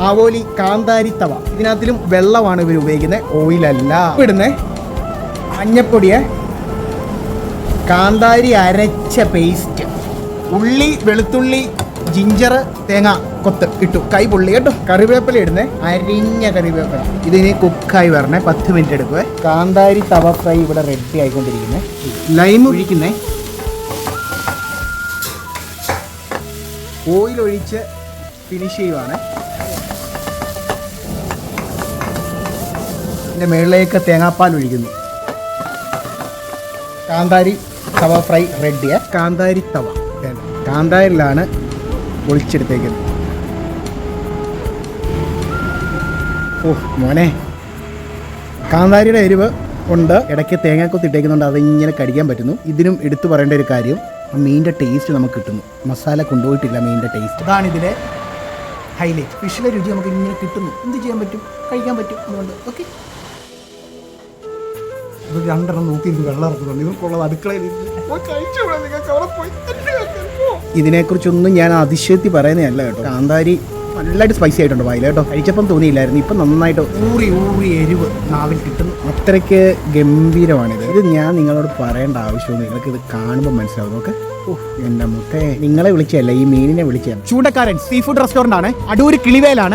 ആവോലി കാന്താരി തവ ഇതിനകത്തിലും വെള്ളമാണ് ഇവർ ഉപയോഗിക്കുന്നത് ഓയിലല്ല. ഇവിടുന്നേ മഞ്ഞപ്പൊടിയെ കാന്താരി അരച്ച പേസ്റ്റ് ഉള്ളി വെളുത്തുള്ളി ജിഞ്ചർ തേങ്ങ കൊത്ത് ഇട്ടു. കൈ പൊള്ളി കേട്ടോ. കറിവേപ്പില ഇടുന്നേ. അരിഞ്ഞ കറിവേപ്പില. ഇതിനി കുക്കായി വരണേ. പത്ത് മിനിറ്റ് എടുക്കുവേ. കാന്താരി തവ ഫ്രൈ ഇവിടെ റെഡി ആയിക്കൊണ്ടിരിക്കുന്നേ. ലൈം ഒഴിക്കുന്നേ. ഓയിൽ ഒഴിച്ച് ഫിനിഷ് ചെയ്യുവാണ്. ഇതിന്റെ മുകളിലേക്ക് തേങ്ങാപ്പാൽ ഒഴിക്കുന്നു. കാന്താരി തവ ഫ്രൈ റെഡിയ കാന്താരി തവ. കാന്താരിലാണ് ഒളിച്ചെടുത്തേക്കുന്നത്. ഓഹ് മോനെ. കാന്താരിയുടെ എരിവ് ഉണ്ട് ഇടയ്ക്ക് തേങ്ങാക്കൊത്ത് ഇട്ടേക്കുന്നുണ്ട്. അതിങ്ങനെ കടിക്കാൻ പറ്റുന്നു. ഇതിനും എടുത്തു പറയേണ്ട ഒരു കാര്യം ആ മീനിന്റെ ടേസ്റ്റ് നമുക്ക് കിട്ടുന്നു. മസാല കൊണ്ടുപോയിട്ടില്ല മീനിന്റെ ടേസ്റ്റ് അതാണ് ഇതിലെ ഹൈലൈറ്റ് ഫിഷിലെ രുചി നമുക്ക് ഇങ്ങനെ കിട്ടുന്നു. എന്ത് ചെയ്യാൻ പറ്റും? കഴിക്കാൻ പറ്റും. അതുകൊണ്ട് ഓക്കെ ഇത് രണ്ടെണ്ണം നോക്കി ഇത് വെള്ളം ഇറക്കുന്നുണ്ട് ഇവർക്കുള്ളത് അടുക്കളയിൽ ഇതിനെക്കുറിച്ചൊന്നും ഞാൻ അതിശയത്തിൽ പറയുന്നതല്ല കേട്ടോ. കാന്താരി നല്ലതായിട്ട് സ്പൈസി ആയിട്ടുണ്ട് വായിൽ കേട്ടോ. കഴിച്ചപ്പം തോന്നിയില്ലായിരുന്നു. ഇപ്പം നന്നായിട്ട് ഊറി ഊറി എരിവ് നാവിൽ കിട്ടുന്നു. അത്രയ്ക്ക് ഗംഭീരമാണിത്. ഇത് ഞാൻ നിങ്ങളോട് പറയേണ്ട ആവശ്യമൊന്നും നിങ്ങൾക്ക് ഇത് കാണുമ്പോൾ മനസ്സിലാവും. ഓക്കെ? എന്റെ മുത്തേ നിങ്ങളെ വിളിച്ചല്ല ഈ മീനിനെ വിളിച്ചല്ല ചൂടക്കാരൻ സീ ഫുഡ് റെസ്റ്റോറന്റ് ആണ്. അടൂര് കിളിവേലാണ്.